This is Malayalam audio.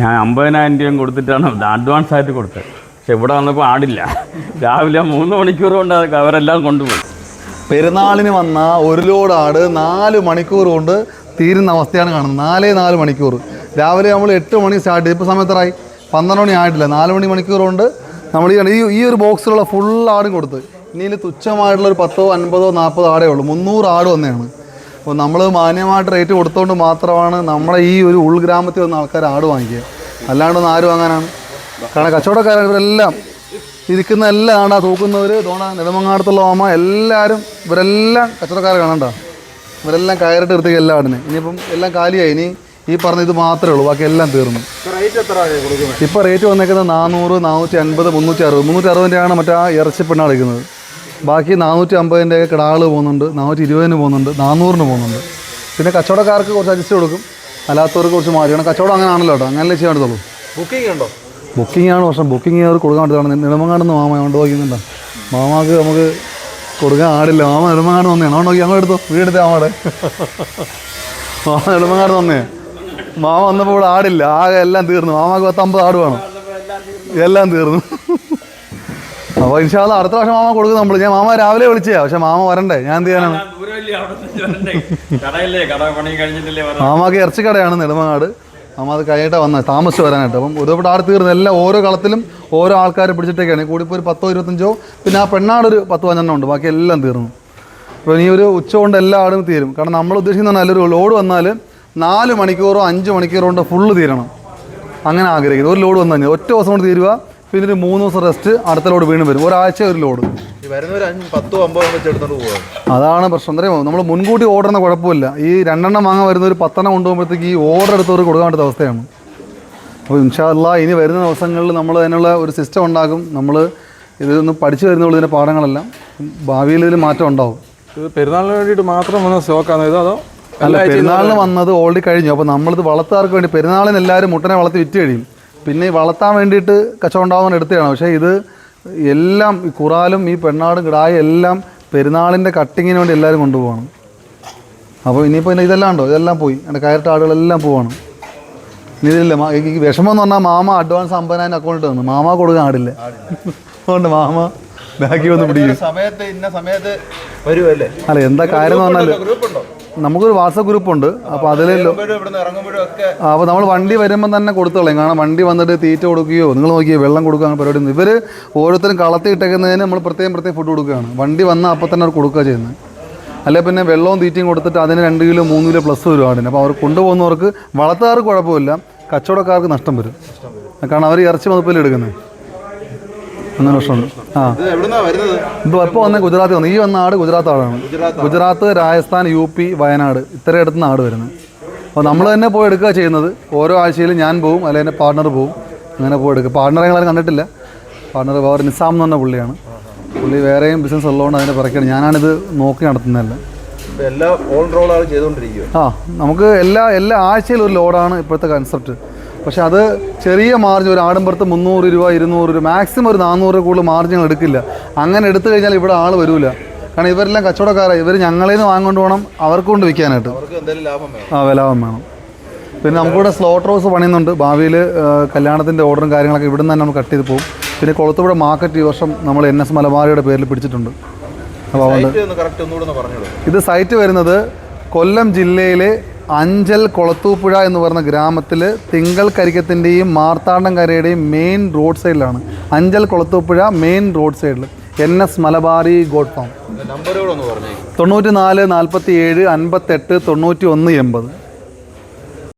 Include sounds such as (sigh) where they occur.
ഞാൻ അമ്പതിനായിരം രൂപയും കൊടുത്തിട്ടാണ് അഡ്വാൻസ് ആയിട്ട് കൊടുത്തത്. പക്ഷെ ഇവിടെ വന്നപ്പോൾ ആടില്ല. രാവിലെ മൂന്ന് മണിക്കൂർ കൊണ്ട് അവരെല്ലാം കൊണ്ടുപോയി. പെരുന്നാളിന് വന്ന ഒരു ലോഡ് ആട് നാല് മണിക്കൂർ കൊണ്ട് തീരുന്ന അവസ്ഥയാണ് കാണുന്നത്. നാലേ നാല് മണിക്കൂർ. രാവിലെ നമ്മൾ എട്ട് മണി സ്റ്റാർട്ട് ചെയ്തു. ഇപ്പോൾ സമയത്തറായി പന്ത്രണ്ട് മണി ആയിട്ടില്ല. നാല് മണി മണിക്കൂർ കൊണ്ട് നമ്മൾ ഈ ഈ ഒരു ബോക്സിലുള്ള ഫുൾ ആടും കൊടുത്ത്. ഇനി ഇതിൽ തുച്ഛമായിട്ടുള്ള ഒരു പത്തോ അൻപതോ നാൽപ്പതോ ആടേ ഉള്ളൂ. മുന്നൂറ് ആട് വന്നെയാണ് അപ്പോൾ നമ്മൾ മാന്യമായിട്ട് റേറ്റ് കൊടുത്തുകൊണ്ട് മാത്രമാണ് നമ്മുടെ ഈ ഒരു ഉൾഗ്രാമത്തിൽ വന്ന ആൾക്കാർ ആട് വാങ്ങിക്കുക. അല്ലാണ്ടൊന്നും ആര് വാങ്ങാനാണ്. കാരണം കച്ചവടക്കാരെല്ലാം ഇരിക്കുന്ന എല്ലാം ആണ്ടാ തൂക്കുന്നവർ തോണ നെടുമങ്ങാടത്തുള്ള ഓമ എല്ലാവരും ഇവരെല്ലാം കച്ചവടക്കാരെ കാണണ്ട. ഇവരെല്ലാം കയറിട്ട് എടുത്തേക്ക് എല്ലാ ആടിനെ. ഇനിയിപ്പം എല്ലാം കാലിയായി. ഇനി ഈ പറഞ്ഞ ഇത് മാത്രമേ ഉള്ളൂ. ബാക്കി എല്ലാം തീർന്നു. ഇപ്പോൾ റേറ്റ് വന്നേക്കുന്നത് നാനൂറ് നാനൂറ്റി അൻപത് മുന്നൂറ്റി അറുപത്. മുന്നൂറ്റി അറുപതിന്റെയാണ് മറ്റേ ആ ഇറച്ചി പെണ്ണ എടുക്കുന്നത് ബാക്കി നാനൂറ്റി അമ്പതിന്റെ കിടാകൾ പോകുന്നുണ്ട് നാനൂറ്റി ഇരുപതിന് പോകുന്നുണ്ട് നാനൂറിന് പോകുന്നുണ്ട്. പിന്നെ കച്ചവടക്കാർക്ക് കുറച്ച് അഡ്ജസ്റ്റ് കൊടുക്കും. അല്ലാത്തവർക്ക് കുറച്ച് മാറ്റിയാണ് കച്ചവടം അങ്ങനെ ആണല്ലോ കേട്ടോ. അങ്ങനെ ചെയ്യാൻ എടുത്തോളൂ ബുക്കിംഗ് ഉണ്ടോ? ബുക്കിംഗ് ആണ് പക്ഷേ ബുക്കിംഗ് അവർ കൊടുക്കാൻ പറ്റുന്നതാണ്. നെടുമങ്ങാടെന്ന് മാമ കൊണ്ട് നോക്കുന്നുണ്ടോ മാമാക്ക് നമുക്ക് കൊടുക്കാൻ ആടില്ല മാമ നെടുമങ്ങാട് വന്നേ. അവിടെ നോക്കി. അങ്ങോട്ട് എടുത്തോ. വീടെടുത്തേ മാമയുടെ. (laughs) മാമ നെടുമങ്ങാട് വന്നേ. മാമ വന്നപ്പോൾ ഇവിടെ ആടില്ല. ആകെ എല്ലാം തീർന്നു. മാമാക്ക് പത്തമ്പത് ആട് വേണം. എല്ലാം തീർന്നു. (laughs) അപ്പോൾ ഇൻഷാല്ല അടുത്ത പ്രാവശ്യം മാമ കൊടുക്കും നമ്മൾ ഞാൻ മാമ രാവിലെ വിളിച്ചേ പക്ഷെ മാമ വരണ്ടേ? ഞാൻ എന്ത് ചെയ്യാനാണ്? മാമാക്ക് ഇറച്ചിക്കടയാണ് നെടുമങ്ങാട്. മാമ അത് കഴിഞ്ഞിട്ട് വന്ന താമസിച്ച് വരാനായിട്ട്. അപ്പം ഒരുപാട് ആട് തീർന്നു എല്ലാ ഓരോ കളത്തിലും ഓരോ ആൾക്കാരെ പിടിച്ചിട്ടൊക്കെയാണ്. കൂടിപ്പോൾ ഒരു പത്തോ ഇരുപത്തഞ്ചോ പിന്നെ ആ പെണ്ണാടൊരു പത്ത് പതിനെണ്ണം ഉണ്ട്. ബാക്കി എല്ലാം തീർന്നു. അപ്പോൾ ഇനി ഒരു ഉച്ച കൊണ്ട് എല്ലാ ആടും തീരും. കാരണം നമ്മൾ ഉദ്ദേശിക്കുന്ന നല്ലൊരു ലോഡ് വന്നാൽ നാല് മണിക്കൂറോ അഞ്ച് മണിക്കൂറോ കൊണ്ട് ഫുള്ള് തീരണം. അങ്ങനെ ആഗ്രഹിക്കുന്നു. ഒരു ലോഡ് വന്നു കഴിഞ്ഞാൽ ഒറ്റ ദിവസം കൊണ്ട് തീരുക പിന്നെ ഒരു മൂന്ന് ദിവസം റെസ്റ്റ് അടുത്ത ലോഡ് വീണ്ടും വരും. ഒരാഴ്ച ഒരു ലോഡ് അതാണ് പ്രശ്നം. അറിയാമോ? നമ്മൾ മുൻകൂട്ടി ഓർഡർ എന്ന കുഴപ്പമില്ല. ഈ രണ്ടെണ്ണം വാങ്ങാൻ വരുന്ന ഒരു പത്തെണ്ണം കൊണ്ടുപോകുമ്പോഴത്തേക്ക് ഈ ഓർഡർ എടുത്തവർക്ക് കൊടുക്കാൻ പറ്റുന്ന അവസ്ഥയാണ്. അപ്പോൾ ഇൻഷാല്ല ഇനി വരുന്ന ദിവസങ്ങളിൽ നമ്മൾ അതിനുള്ള ഒരു സിസ്റ്റം ഉണ്ടാക്കും. നമ്മൾ ഇതൊന്ന് പഠിച്ചു വരുന്നുള്ളൂ ഇതിന്റെ പാഠങ്ങളെല്ലാം. ഭാവിയിൽ ഇതിൽ മാറ്റം ഉണ്ടാവും. ഇത് പെരുന്നാളിന് വേണ്ടിയിട്ട് മാത്രം വന്ന സ്റ്റോക്കാണ് ഇത് അതോ അല്ല പെരുന്നാളിന് വന്നത് ഓൾറെഡി കഴിഞ്ഞു. അപ്പോൾ നമ്മളിത് വളർത്താർക്ക് വേണ്ടി പെരുന്നാളിന് എല്ലാവരും മുട്ടനെ വളർത്തി വിറ്റ് കഴിയും. പിന്നെ ഈ വളർത്താൻ വേണ്ടിയിട്ട് കച്ചവടം ഉണ്ടാവാൻ എടുത്തതാണ്. പക്ഷേ ഇത് എല്ലാം ഈ കുറാലും ഈ പെണ്ണാടും കിടായും എല്ലാം പെരുന്നാളിന്റെ കട്ടിങ്ങിന് വേണ്ടി എല്ലാവരും കൊണ്ടുപോകണം. അപ്പോൾ ഇനിയിപ്പോൾ ഇനി ഇതെല്ലാം ഉണ്ടോ? ഇതെല്ലാം പോയി. എന്റെ കയറിട്ട ആടുകളെല്ലാം പോവാണ്. ഇനി ഇതില്ല ഈ വിഷമം എന്ന് പറഞ്ഞാൽ മാമ അഡ്വാൻസ് അമ്പതിനായിരം അക്കൗണ്ട് തന്നു. മാമ കൊടുക്കാൻ ആടില്ല അതുകൊണ്ട് മാമ ബാക്കി വന്ന് പിടിക്കും. സമയത്ത് ഇന്ന സമയത്ത് വരുമല്ലേ അല്ല എന്താ കാര്യം എന്ന് പറഞ്ഞാൽ നമുക്കൊരു വാട്സപ്പ് ഗ്രൂപ്പ് ഉണ്ട് അപ്പോൾ അതിലല്ലോ അപ്പൊ അപ്പോൾ നമ്മൾ വണ്ടി വരുമ്പോൾ തന്നെ കൊടുത്തോളാം. കാരണം വണ്ടി വന്നിട്ട് തീറ്റ കൊടുക്കുകയോ നിങ്ങൾ നോക്കിയോ വെള്ളം കൊടുക്കുക അങ്ങനെ പരിപാടി ഇവർ ഓരോരുത്തരും കളത്തി ഇട്ടേക്കുന്നതിന് നമ്മൾ പ്രത്യേകം പ്രത്യേകം ഫുഡ് കൊടുക്കുകയാണ്. വണ്ടി വന്നാൽ അപ്പം തന്നെ അവർ കൊടുക്കുക ചെയ്യുന്നത് അല്ലെ പിന്നെ വെള്ളവും തീറ്റയും കൊടുത്തിട്ട് അതിന് രണ്ട് കിലോ മൂന്ന് കിലോ പ്ലസ് വരും ആടിന്. അപ്പോൾ അവർ കൊണ്ടുപോകുന്നവർക്ക് വളർത്തുകാർക്ക് കുഴപ്പമില്ല. കച്ചവടക്കാർക്ക് നഷ്ടം വരും. കാരണം അവർ ഇറച്ചി മതുപ്പിൽ അങ്ങനെ പ്രശ്നമുണ്ട് ആ. ഇപ്പോൾ വന്ന ഗുജറാത്തിൽ വന്നു. ഈ വന്ന ആട് ഗുജറാത്ത്. ആടാണ് ഗുജറാത്ത് രാജസ്ഥാൻ യു പി വയനാട്. ഇത്ര അടുത്ത് ആട് വരുന്നത്. അപ്പോൾ നമ്മൾ തന്നെ പോയി എടുക്കുക ചെയ്യുന്നത്. ഓരോ ആഴ്ചയിലും ഞാൻ പോവും അല്ലെങ്കിൽ എന്റെ പാർട്ണർ പോവും. അങ്ങനെ പോയി എടുക്കുക പാർട്ണറെ ഞങ്ങൾ കണ്ടിട്ടില്ല. പാർട്ണർ വേറെ നിസാം എന്ന് പറഞ്ഞ പുള്ളിയാണ്. പുള്ളി വേറെയും ബിസിനസ് ഉള്ളതുകൊണ്ട് അതിന്റെ പിറക്കാണ്. ഞാനാണിത് നോക്കി നടത്തുന്നതല്ല. എല്ലാം ഓൾ റോളാണ് ചെയ്തുകൊണ്ടിരിക്കുക ആ നമുക്ക് എല്ലാ എല്ലാ ആഴ്ചയിലും ഒരു ലോഡാണ് ഇപ്പോഴത്തെ കൺസെപ്റ്റ് പക്ഷെ അത് ചെറിയ മാർജിൻ ഒരു ആഡംബരത്ത് മുന്നൂറ് രൂപ ഇരുന്നൂറ് രൂപ മാക്സിമം ഒരു നാനൂറ് കൂടുതൽ മാർജിൻ എടുക്കില്ല. അങ്ങനെ എടുത്തു കഴിഞ്ഞാൽ ഇവിടെ ആൾ വരില്ല കാരണം ഇവരെല്ലാം കച്ചവടക്കാരാണ് ഇവർ ഞങ്ങളിൽ നിന്ന് വാങ്ങിക്കൊണ്ട് പോകണം അവർക്ക് കൊണ്ട് വിൽക്കാനായിട്ട്. അവർക്ക് എന്തെങ്കിലും ലാഭം വേണം. ആ പിന്നെ നമുക്കിവിടെ സ്ലോട്ട് ഹൗസ് പണിയുന്നുണ്ട്. ഭാവിയിൽ കല്യാണത്തിന്റെ ഓർഡറും കാര്യങ്ങളൊക്കെ ഇവിടുന്ന് തന്നെ നമ്മൾ കട്ട് ചെയ്ത് പോകും പിന്നെ കൊളത്തുപുഴ മാർക്കറ്റ് ഈ വർഷം നമ്മൾ എൻ എസ് മലബാറിയുടെ പേരിൽ പിടിച്ചിട്ടുണ്ട്. അപ്പോൾ അതുകൊണ്ട് ഇത് സൈറ്റ് വരുന്നത് കൊല്ലം ജില്ലയിലെ അഞ്ചൽ കൊളത്തൂപ്പുഴ എന്ന് പറയുന്ന ഗ്രാമത്തിൽ തിങ്കൾ കരിക്കത്തിന്റെയും മാർത്താണ്ഡം കരയുടെയും മെയിൻ റോഡ് സൈഡിലാണ് അഞ്ചൽ കൊളത്തൂപ്പുഴ മെയിൻ റോഡ് സൈഡിൽ N S Malabari goat farm. തൊണ്ണൂറ്റി നാല് നാൽപ്പത്തി ഏഴ് അൻപത്തെട്ട് തൊണ്ണൂറ്റി ഒന്ന് എൺപത്.